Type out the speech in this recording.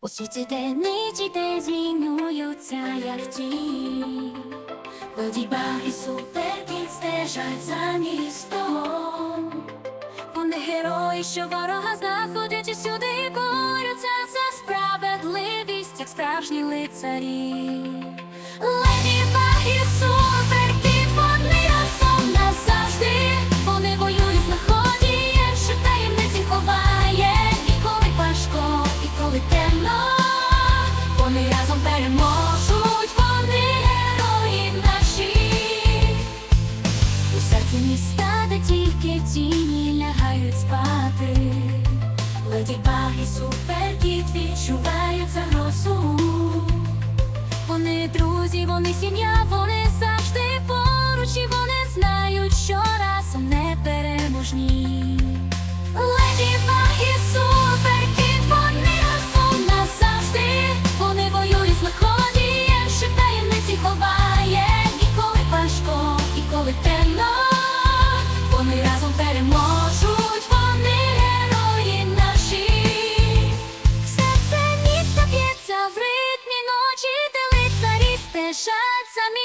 У світі де ніч і де змінюються, як ті Леді Баг і суперкіт стежать за містом Вони герої, що ворога знаходять усюди і борються за справедливість, як справжні лицарі. Ці міста, де тільки тіні лягають спати, леді баги суперкіт відчувають загрозу Вони друзі, вони сім'я, вони завжди поруч, і вони знають, що разом не переможні. Леді і суперкіт, вони разом назавжди, вони воюють з лиходієм, що таємниці ховає, і коли важко, і коли те. a.